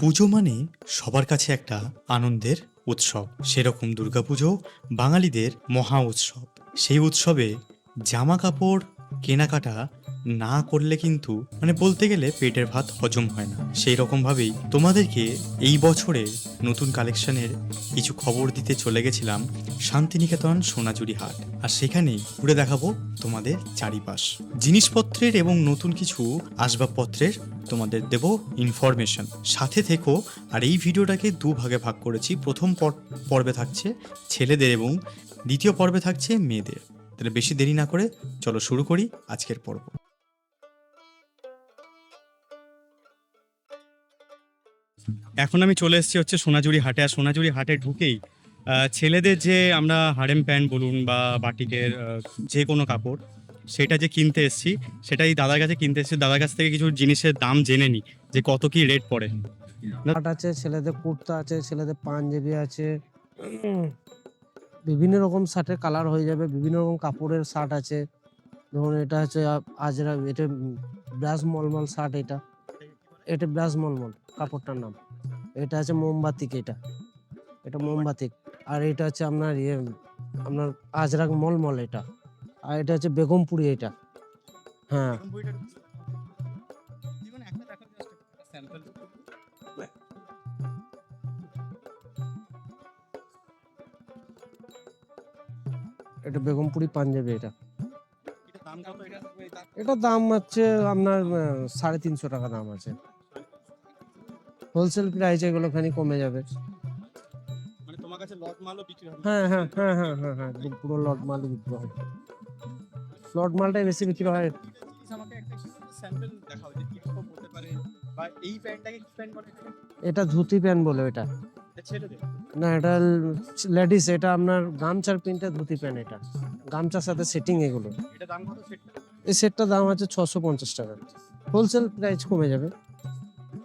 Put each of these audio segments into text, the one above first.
পুজো মানে সবার কাছে একটা আনন্দের উৎসব। সেরকম দুর্গাপুজো বাঙালিদের মহা উৎসব। সেই উৎসবে জামা কাপড়, কেনাকাটা না করলে কিন্তু মানে বলতে গেলে পেটের ভাত হজম হয় না। সেই রকমভাবেই তোমাদেরকে এই বছরের নতুন কালেকশনের কিছু খবর দিতে চলে গেছিলাম শান্তিনিকেতন সোনাঝুরি হাট। আর সেখানে ঘুরে দেখাবো তোমাদের চারিপাশ। জিনিসপত্রের এবং নতুন কিছু আসবাবপত্রের তোমাদের দেব ইনফরমেশন সাথে থেকো, আর এই ভিডিওটাকে দু ভাগে ভাগ করেছি। প্রথম পর- পর্বে থাকছে ছেলেদের এবং দ্বিতীয় পর্বে থাকছে মেয়েদের। তাহলে বেশি দেরি না করে চলো শুরু করি আজকের পর্ব। এখন আমি চলে এসেছি হচ্ছে সোনাঝুরি হাটে। আর সোনাঝুরি হাটে ঢুকেই ছেলেদের যে আমরা হারেম প্যান্ট বলুন বা বাটিকের যে কোনো কাপড়, সেটা যে কিনতে এসেছি, সেটাই দাদার কাছে কিনতে এসেছি। দাদার কাছ থেকে কিছু জিনিসের দাম জেনে নিই যে কত কি রেট পড়ে। শার্ট আছে, ছেলেদের কুর্তা আছে, ছেলেদের পাঞ্জাবি আছে। বিভিন্ন রকম শার্টের কালার হয়ে যাবে, বিভিন্ন রকম কাপড়ের শার্ট আছে। ধরুন এটা হচ্ছে আজরা, এটা ব্রাশ মলমল শার্ট এটা। এটা ব্রাশ মলমল। কাপড়টার নাম। এটা আছে মোমবাতিক এটা? এটা মোমবাতিক আর এটা হচ্ছে আপনার ইয়ে আপনার আজরাক মলমল এটা। আর এটা হচ্ছে বেগমপুরি এটা। হ্যাঁ। এটা বেগমপুরি পাঞ্জাবি এটা? এটার দাম হচ্ছে আপনার আহ, সাড়ে তিনশো টাকা দাম আছে। হোলসেল প্রাইস এগুলো খানি কমে যাবে। মানে তোমার কাছে লট মালও বিক্রি হবে। হ্যাঁ হ্যাঁ হ্যাঁ হ্যাঁ হ্যাঁ হ্যাঁ পুরো লট মাল বিক্রি হয়। লট মালটাই বেশি বিক্রি হয়। আমাকে একটা স্যাম্পল দেখাও যে কি রকম হতে পারে বা এই প্যান্টটাকে কি প্যান্ট বলে এটা ধুতি প্যান্ট বলে এটা এটা না এটা লেডিস এটা আপনার গামছার প্রিন্টের ধুতি প্যান্ট এটা। গামছার সাথে সেটিং এগুলো। এটা দাম কত? সেটটা এই সেটটার দাম আছে ছশো পঞ্চাশ টাকা। হোলসেল প্রাইস কমে যাবে।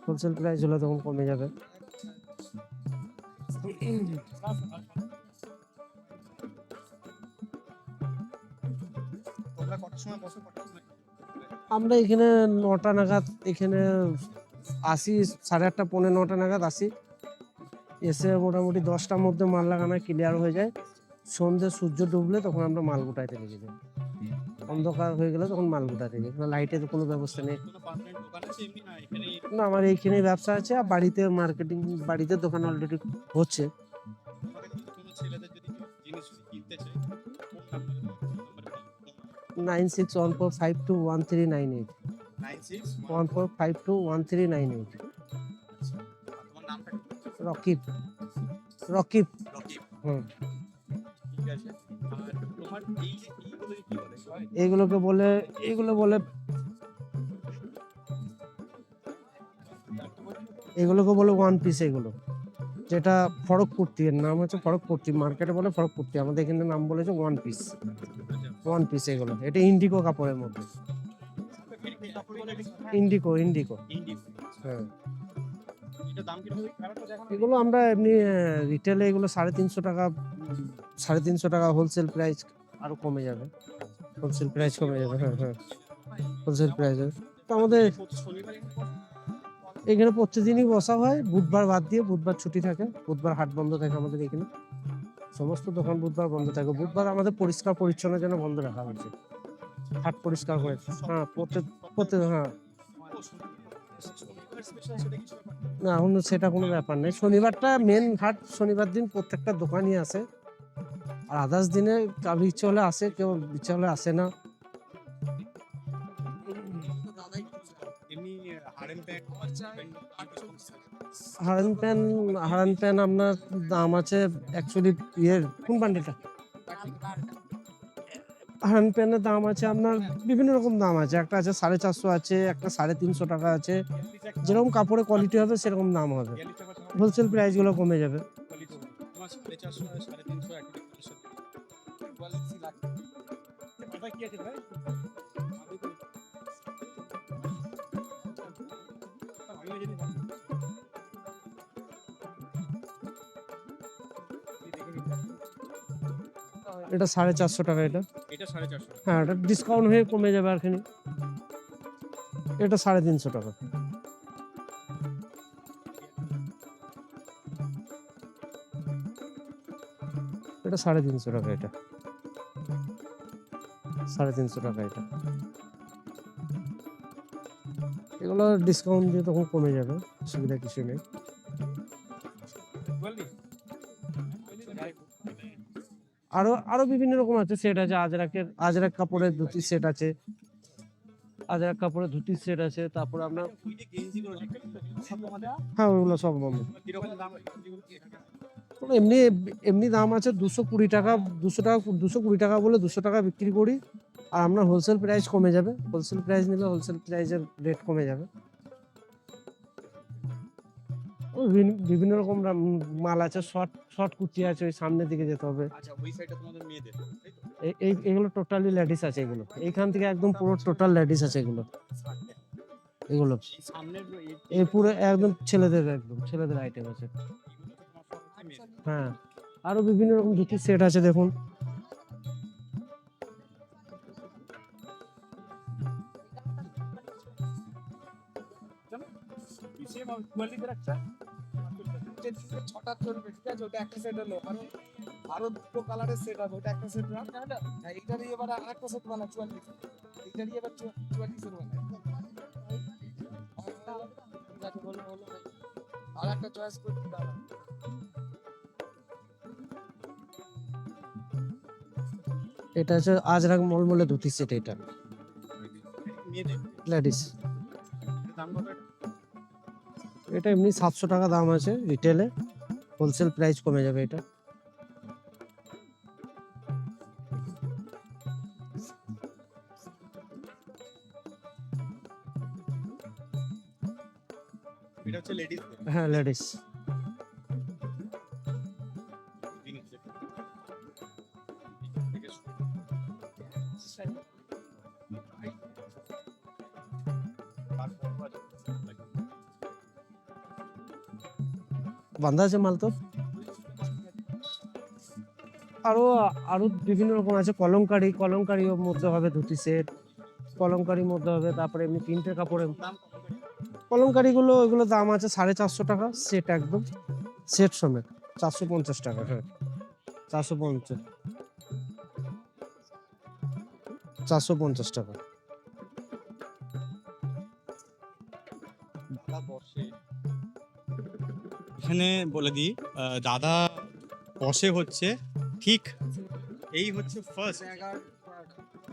হোলসেল প্রাইস হলে তখন কমে যাবে। আমরা এখানে নটা নাগাদ, এখানে আসি, সাড়ে আটটা, পৌনে নটা নাগাদ আসি। এসে মোটামুটি দশটার মধ্যে মাল লাগানো ক্লিয়ার হয়ে যায়। সন্ধ্যে সূর্য ডুবলে তখন আমরা মাল গোটাইতে লেগে যাই। অন্ধকার হয়ে গেলে তখন মাল গোটাতে যাই। লাইটের কোনো ব্যবস্থা নেই। না আমার এইখানে ব্যবসা আছে আর বাড়িতে মার্কেটিং বাড়িতে দোকান অলরেডি হচ্ছে। Nine six one four five two one three nine eight one four five two one three nine eight? Rakib Rakib হুম। এগুলোকে বলে এগুলো বলে এগুলোকে বলে ওয়ান পিস এগুলো, যেটা ফরক কুর্তি এর নাম হচ্ছে ফরক কুর্তি মার্কেটে বলে ফরক কুর্তি আমাদের এখানে নাম বলেছে ওয়ান পিস ওয়ান পিস এগুলো, এটা ইন্ডিকো কাপড়ের মধ্যে। ইন্ডিকো ইন্ডিকো হ্যাঁ। এগুলো আমরা এমনি রিটেলে এগুলো সাড়ে তিনশো টাকা, সাড়ে তিনশো টাকা হোলসেল প্রাইস আরও কমে যাবে। হোলসেল প্রাইস কমে যাবে হ্যাঁ হ্যাঁ। হোলসেল প্রাইস তো আমাদের এখানে প্রতিদিনই বসা হয়। বুধবার বাদ দিয়ে বুধবার ছুটি থাকে। বুধবার হাট বন্ধ থাকে আমাদের এখানে। সমস্ত দোকান বুধবার বন্ধ থাকে। বুধবার আমাদের পরিষ্কার পরিচ্ছন্ন যেন বন্ধ রাখা হয়েছে। হাট পরিষ্কার করে হ্যাঁ প্রত্যেক প্রত্যেক হ্যাঁ। না। অন্য সেটা কোনো ব্যাপার নেই। শনিবারটা মেন হাট, শনিবার দিন প্রত্যেকটা দোকানই আসে। আর আদার্স দিনে কারও ইচ্ছে হলে আসে, কেউ ইচ্ছে হলে আসে না। হারান প্যান হারান প্যান আপনার দাম আছে অ্যাকচুয়ালি ইয়ের কোন বান্ডিলটা হারান প্যানের দাম আছে আপনার বিভিন্ন রকম দাম আছে। একটা আছে সাড়ে চারশো আছে, একটা সাড়ে তিনশো টাকা আছে। যেরকম কাপড়ের কোয়ালিটি হবে, সেরকম দাম হবে। হোলসেল প্রাইসগুলো কমে যাবে। এটা সাড়ে চারশো টাকা এটা। হ্যাঁ এটা ডিসকাউন্ট হয়ে কমে যাবে আর এটা সাড়ে তিনশো টাকা। এটা সাড়ে তিনশো টাকা এটা। সাড়ে তিনশো টাকা এটা। এগুলো ডিসকাউন্ট দিয়ে তখন কমে যাবে অসুবিধা কিছু নেই। আরও আরও বিভিন্ন রকম আছে। সেট আছে, আজরাকের, আজরাক কাপড়ের ধুতির সেট আছে। আজরাক কাপড়ের ধুতির সেট আছে, তারপর আপনার হ্যাঁ ওগুলো সব এমনি এমনি দাম আছে দুশো কুড়ি টাকা, দুশো টাকা, দুশো কুড়ি টাকা বলে দুশো টাকা বিক্রি করি। আর আপনার হোলসেল প্রাইস কমে যাবে। হোলসেল প্রাইস নিলে হোলসেল প্রাইসের রেট কমে যাবে। বিভিন্ন রকম মাল আছে শর্ট শর্ট কুর্তি আছে ওই সামনের দিকে যেতে হবে। আচ্ছা ওই সাইডটা তোমাদের মেয়েদের এই- এই এগুলো টোটালি লেডিস আছে এগুলো। এইখান থেকে একদম পুরো টোটাল লেডিস আছে এগুলো। এগুলো। এই পুরো একদম ছেলেদের একদম ছেলেদের আইটেম আছে। হ্যাঁ। আরও বিভিন্ন রকম ধুতির সেট আছে দেখুন। ছটা চলবে ঠিক আছে ওটা একটা সেট হলো। আরও আরও দুটো কালারের সেট হবে ওটা একটা সেট রাখ হ্যাঁ এইটারই এবার আর একটা সেট বানা চুয়াল্লিশ এইটারই এবার চুয়াল্লিশের বানা ঠিক আছে বলো বলো আর একটা চয়েস করতে দাঁড়া এটা হচ্ছে আজরাক মলমলে ধুতির সেট এটা। মেয়েদের। লেডিস এটা এমনি সাতশো টাকা দাম আছে রিটেলে হোলসেল প্রাইস কমে যাবে এটা। হ্যাঁ লেডিস বান্ধা আছে মাল তো। আরও আরও বিভিন্ন রকম আছে। কলমকারি কলমকারির মধ্যে হবে ধুতি সেট কলমকারির মধ্যে হবে, তারপরে এমনি তিনটে কাপড়ের। কলমকারিগুলো এগুলো দাম আছে সাড়ে চারশো টাকা সেট একদম। সেট সমেত, চারশো পঞ্চাশ টাকা হ্যাঁ। চারশো পঞ্চাশ। চারশো পঞ্চাশ টাকা। এখানে বলে দিই দাদা বসে হচ্ছে ঠিক এই হচ্ছে ফার্স্ট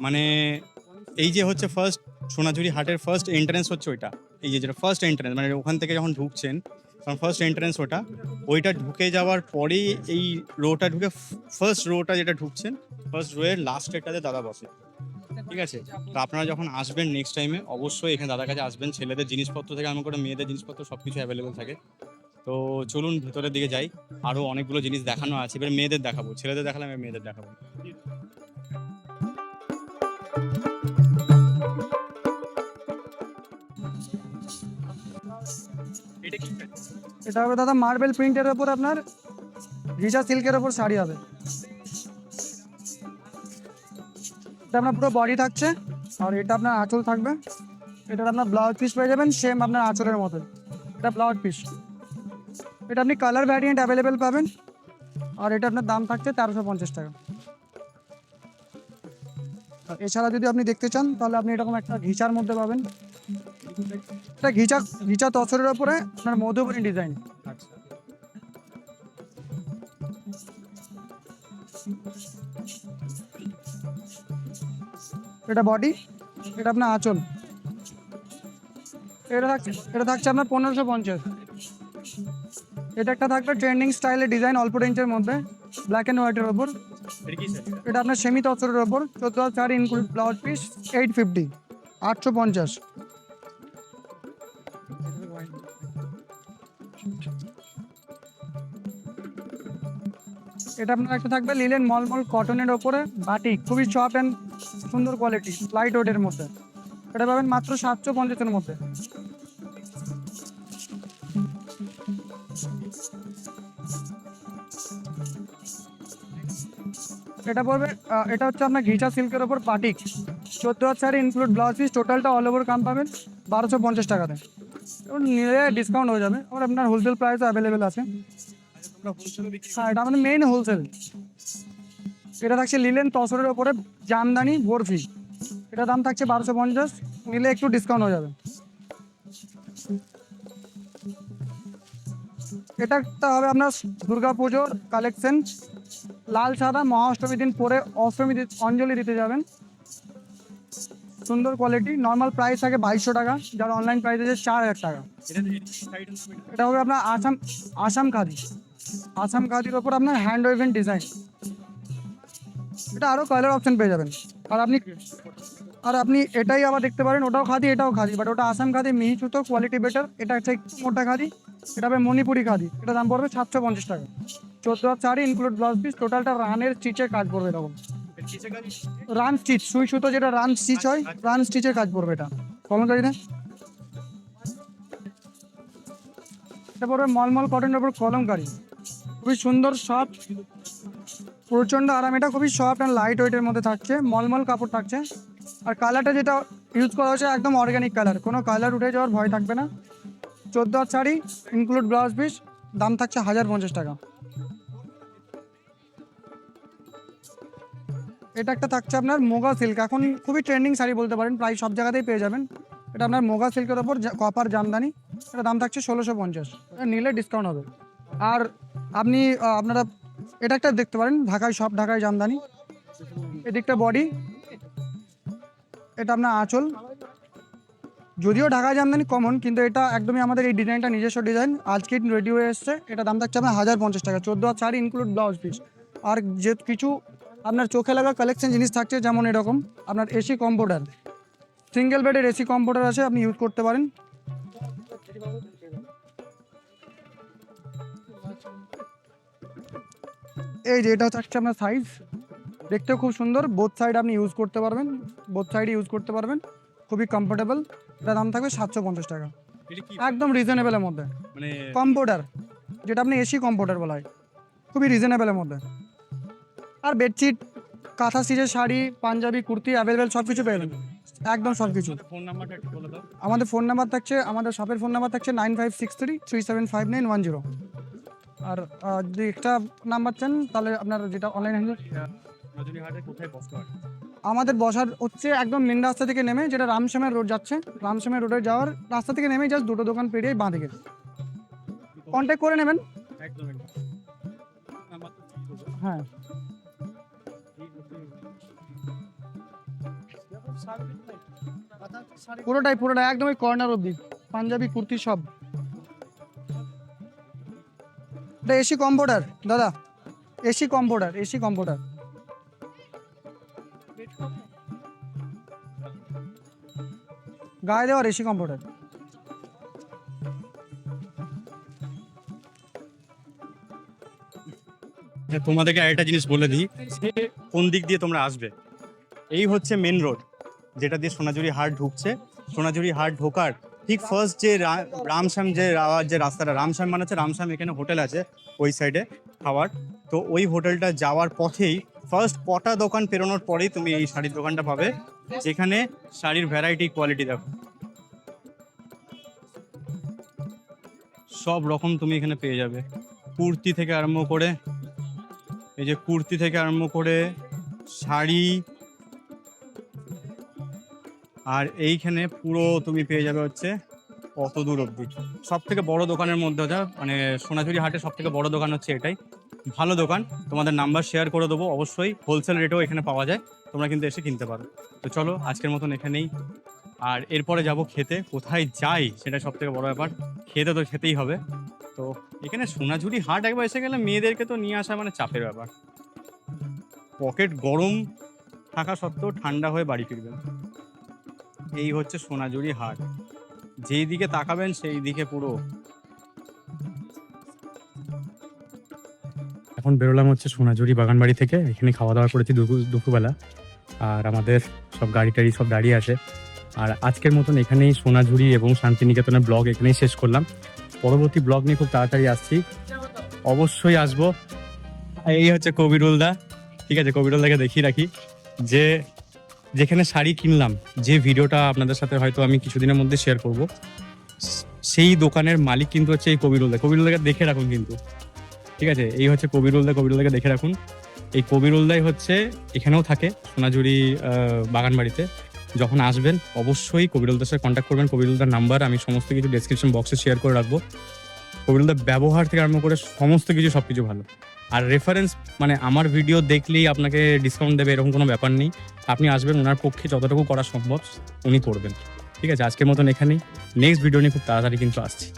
মানে এই যে হচ্ছে ফার্স্ট সোনাঝুরি হাটের ফার্স্ট এন্ট্রেন্স হচ্ছে ওইটা। এই যে যেটা ফার্স্ট এন্ট্রেন্স মানে ওখান থেকে যখন ঢুকছেন, তখন ফার্স্ট এন্ট্রেন্স ওটা। ওইটা ঢুকে যাওয়ার পরেই এই রোটা ঢুকে ফার্স্ট রোটা যেটা ঢুকছেন ফার্স্ট রোয়ের লাস্ট লাস্টেরটাতে দাদা বসে। ঠিক আছে? তো আপনারা যখন আসবেন নেক্সট টাইমে অবশ্যই এখানে দাদার কাছে আসবেন। ছেলেদের জিনিসপত্র থেকে আরম্ভ করে মেয়েদের জিনিসপত্র সব কিছু অ্যাভেলেবেল থাকে। তো চলুন ভেতরের দিকে যাই। আরও অনেকগুলো জিনিস দেখানো আছে। এবার মেয়েদের দেখাবো। ছেলেদের দেখালাম, এবার মেয়েদের দেখাবো। এটা হবে দাদা মার্বেল প্রিন্টের ওপর আপনার রিজা সিল্কের ওপর শাড়ি হবে। এটা আপনার পুরো বডি থাকছে। আর এটা আপনার আঁচল থাকবে। এটা আপনার ব্লাউজ পিস পেয়ে যাবেন সেম আপনার আঁচলের মতো এটা ব্লাউজ পিস এটা আপনি কালার ভ্যারিয়েন্ট অ্যাভেলেবেল পাবেন। আর এটা আপনার দাম থাকছে তেরোশো পঞ্চাশ টাকা। এছাড়া যদি আপনি দেখতে চান, তাহলে আপনি এরকম একটা ঘিচার মধ্যে পাবেন। এটা ঘিচা ঘিচা তসরের ওপরে আপনার মধুবনী ডিজাইন এটা বডি এটা আপনার আঁচল। এটা থাকছে এটা থাকছে আপনার পনেরোশো পঞ্চাশ। এটা একটা থাকবে ট্রেন্ডিং স্টাইলের ডিজাইন, অল্প রেঞ্জের মধ্যে ব্ল্যাক অ্যান্ড হোয়াইটের ওপর এটা আপনার সেমি তসরের ওপর চোদ্দ চার include blouse piece eight fifty আটশো পঞ্চাশ। এটা আপনার একটা থাকবে লিলেন মলমল কটনের ওপরে বাটি, খুবই সফট অ্যান্ড সুন্দর কোয়ালিটি লাইট ওয়েটের মধ্যে। এটা পাবেন মাত্র সাতশো পঞ্চাশের মধ্যে। এটা পড়বে এটা হচ্ছে আপনার ঘিচা সিল্কের ওপর বাটিক চোদ্দ হাজার ইনক্লুড ব্লাউজ পিস টোটালটা অল ওভার কাম পাবেন বারোশো পঞ্চাশ টাকাতে। এবং নিলে ডিসকাউন্ট হয়ে যাবে। আর আপনার হোলসেল প্রাইসও অ্যাভেলেবেল আছে। হ্যাঁ এটা আমাদের মেইন হোলসেল এটা থাকছে লিলেন তসরের ওপরে জামদানি বরফি। এটা দাম থাকছে বারোশো পঞ্চাশ, নিলে একটু ডিসকাউন্ট হয়ে যাবে। এটা একটা হবে আপনার দুর্গা পুজোর কালেকশন লাল, সাদা মহাষ্টমী দিন পরে অষ্টমী অঞ্জলি দিতে যাবেন। সুন্দর কোয়ালিটি নর্মাল প্রাইস থাকে বাইশশো টাকা, যার অনলাইন প্রাইস আছে চার হাজার টাকা। এটা হবে আপনার আসাম আসাম খাদি। আসাম খাদির ওপর আপনার হ্যান্ড ওয়েভেন ডিজাইন এটা আরও কালার অপশন পেয়ে যাবেন। আর আপনি আর আপনি এটাই আবার দেখতে পারেন, ওটাও খাদি, এটাও খাদি বাট ওটা আসাম খাদি, মিহি সুতো কোয়ালিটি বেটার এটা হচ্ছে মোটা খাদি, এটা হবে মণিপুরি খাদি এটা দাম পড়বে সাতশো পঞ্চাশ টাকা। চোদ্দ শাড়ি ইনক্লুড ব্লাউজ পিস টোটালটা রানের স্টিচের কাজ পড়বে এরকম রান স্টিচ সুই সুতো যেটা রান স্টিচ হয় রান স্টিচের কাজ পড়বে এটা। কলমকারি না এটা? মলমল কটনের উপর কলমকারি খুবই সুন্দর সফট প্রচণ্ড আরাম। এটা খুবই সফট অ্যান্ড লাইট ওয়েটের মধ্যে থাকছে, মলমল কাপড় থাকছে। আর কালারটা যেটা ইউজ করা হয়েছে একদম অর্গ্যানিক কালার কোনো কালার উঠে যাওয়ার ভয় থাকবে না। চোদ্দ হাত শাড়ি ইনক্লুড ব্লাউজ পিস দাম থাকছে হাজার পঞ্চাশ টাকা। এটা একটা থাকছে আপনার মোগা সিল্ক। এখন খুবই ট্রেন্ডিং শাড়ি বলতে পারেন, প্রায় সব জায়গাতেই পেয়ে যাবেন। এটা আপনার মোগা সিল্কের ওপর কপার জামদানি, এটা দাম থাকছে ষোলোশো পঞ্চাশ। নিলে ডিসকাউন্ট হবে। আর আপনি আপনারা, এটা একটা দেখতে পারেন, ঢাকায় সব ঢাকায় জামদানি। এদিকটা বডি এটা আপনার আঁচল। যদিও ঢাকায় জামদানি কমন কিন্তু এটা একদমই আমাদের এই ডিজাইনটা নিজস্ব ডিজাইন আজকে রেডি হয়ে এসছে। এটা দাম থাকছে আপনার হাজার পঞ্চাশ টাকা। চোদ্দ হাত শাড়ি ইনক্লুড ব্লাউজ পিস আর যে কিছু আপনার চোখে লাগা কালেকশন জিনিস থাকছে যেমন এরকম। আপনার এসি কম্পিউটার সিঙ্গেল বেডের এসি কম্পিউটার আছে আপনি ইউজ করতে পারেন। এই যে এটা হচ্ছে আপনার সাইজ দেখতেও খুব সুন্দর। বোথ সাইড আপনি ইউজ করতে পারবেন। বোথ সাইডে ইউজ করতে পারবেন। খুবই কমফোর্টেবল এটা দাম থাকবে সাতশো পঞ্চাশ টাকা। একদম রিজনেবলের মধ্যে। মানে কম্পিউটার যেটা আপনি এসি কম্পিউটার বলা হয়। খুবই রিজনেবলের মধ্যে। আর বেডশিট কাঁথা সিজের শাড়ি পাঞ্জাবি কুর্তি অ্যাভেলেবেল সব কিছু পেয়ে যাবেন। একদম সব কিছু ফোন নাম্বারটা একটু বলে দাও। আমাদের ফোন নাম্বার থাকছে আমাদের শপের ফোন নাম্বার থাকছে nine five six three three seven five nine one zero আর যদি এক্সট্রা নাম্বার চান তাহলে আপনার যেটা অনলাইন আমাদের বসার হচ্ছে একদম মেন রাস্তা থেকে নেমে যেটা রামশ্যামের রোড যাচ্ছে। রামশ্যামের রোডে যাওয়ার রাস্তা থেকে নেমে জাস্ট দুটো দোকান পেরিয়ে বাঁ দিকে। কন্ট্যাক্ট করে নেবেন। হ্যাঁ। পুরোটাই পুরোটাই একদম ওই কর্নার অব্দি পাঞ্জাবি, কুর্তি সব। এসি কম্পিউটার দাদা। এসি কম্পিউটার এসি কম্পিউটার গায়ে দেওয়ার এসি কম্পিউটার তোমাদেরকে আরেকটা জিনিস বলে দিই, কোন দিক দিয়ে তোমরা আসবে? এই হচ্ছে মেন রোড যেটা দিয়ে সোনাঝুরি হাট ঢুকছে। সোনাঝুরি হাট ঢোকার ঠিক ফার্স্ট যে রামশ্যাম যে যে রাস্তাটা, রামশ্যাম মানে হচ্ছে রামশ্যাম এখানে হোটেল আছে ওই সাইডে খাওয়ার। তো ওই হোটেলটা যাওয়ার পথেই ফার্স্ট কটা দোকান পেরোনোর পরেই তুমি এই শাড়ির দোকানটা পাবে। যেখানে শাড়ির ভ্যারাইটি কোয়ালিটি দেখো। সব রকম তুমি এখানে পেয়ে যাবে। কুর্তি থেকে আরম্ভ করে এই যে কুর্তি থেকে আরম্ভ করে শাড়ি, আর এইখানে পুরো তুমি পেয়ে যাবে হচ্ছে কত দূর অব্দি? সব থেকে বড় দোকানের মধ্যে ওটা মানে সোনাঝুরি হাটে সব থেকে বড় দোকান হচ্ছে এটাই। ভালো দোকান, তোমাদের নাম্বার শেয়ার করে দেবো, অবশ্যই হোলসেল রেটেও এখানে পাওয়া যায়, তোমরা কিন্তু এসে কিনতে পারো। তো চলো, আজকের মতন এখানেই। আর এরপরে যাব খেতে, কোথায় যাই সেটা সব থেকে বড় ব্যাপার, খেতে তো খেতেই হবে। তো এখানে সোনাঝুরি হাট একবার এসে গেলে মেয়েদেরকে তো নিয়ে আসা মানে চাপের ব্যাপার। পকেট গরম থাকা সত্ত্বেও ঠান্ডা হয়ে বাড়ি ফিরবেন। এই হচ্ছে সোনাঝুরি হাট। যেই দিকে তাকাবেন সেই দিকে পুরো। এখন বেরোলাম হচ্ছে সোনাঝুরি বাগানবাড়ি থেকে। এখানে খাওয়া দাওয়া করেছি দুপুর দুপুরবেলা। আর আমাদের সব গাড়ি টাড়ি সব দাঁড়িয়ে আছে। আর আজকের মতন এখানেই সোনাঝুরি এবং শান্তিনিকেতনের ব্লগ এখানেই শেষ করলাম। পরবর্তী ব্লগ নিয়ে খুব তাড়াতাড়ি আসছি। অবশ্যই আসব। এই হচ্ছে কবিরুল দা। ঠিক আছে, কবিরুল দাকে দেখিয়ে রাখি যে যেখানে শাড়ি কিনলাম, যে ভিডিওটা আপনাদের সাথে হয়তো আমি কিছুদিনের মধ্যে শেয়ার করব, সেই দোকানের মালিক কিন্তু হচ্ছে এই কবিরুল দা। কবিরুল দাকে দেখে রাখুন কিন্তু। ঠিক আছে, এই হচ্ছে কবিরুল দা, কবিরুল দাকে দেখে রাখুন। এই কবিরুলদাই হচ্ছে, এখানেও থাকে সোনাঝুরি বাগানবাড়িতে। যখন আসবেন, অবশ্যই কবিরুলদার সাথে কন্ট্যাক্ট করবেন। কবিরুলদার নাম্বার আমি সমস্ত কিছু ডেসক্রিপশন বক্সে শেয়ার করে রাখব। কবিরুলদার ব্যবহার থেকে আরম্ভ করে সমস্ত কিছু সব কিছু ভালো। আর রেফারেন্স মানে আমার ভিডিও দেখলেই আপনাকে ডিসকাউন্ট দেবে, এরকম কোনো ব্যাপার নেই। আপনি আসবেন, ওনার পক্ষে যতটুকু করা সম্ভব, উনি করবেন। ঠিক আছে, আজকের মতন এখানেই। নেক্সট ভিডিও নিয়ে খুব তাড়াতাড়ি কিন্তু আসছি।